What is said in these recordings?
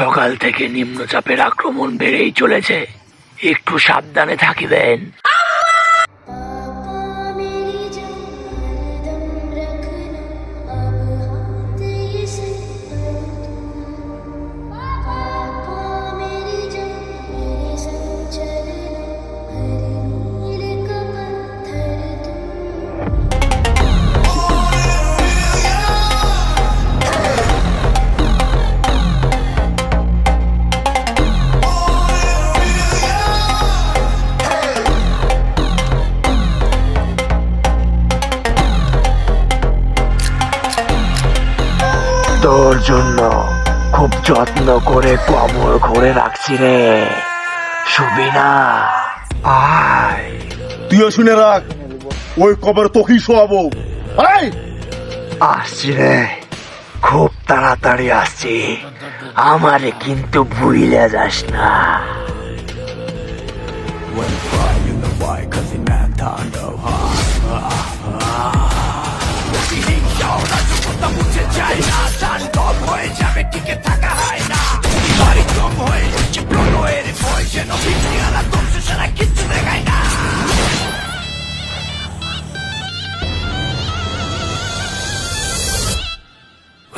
সকাল থেকে নিম্নচাপের আক্রমণ বেড়েই চলেছে। একটু সাবধানে থাকিবেন। তোর জন্য খুব যত্ন করে কবর করে রাখছি রে। সুবিনা আয়। তুইও শুনে রাখ ওই কবর তোকেই শোয়াবো। আয় আসছি রে খুব তাড়াতাড়ি আসছি। আমারে কিন্তু ভুইলে যাস না।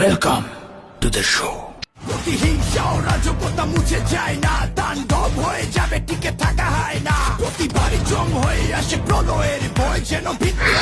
ওয়েলকাম টু দ্য শো প্রতিহিংসা ও মুছে যায় না, তাণ্ডব হয়ে যাবে, টিকে থাকা হয় না। প্রতিবারই জম হয়ে আসে, প্রলয়ের ভয় যেন ভিত্তি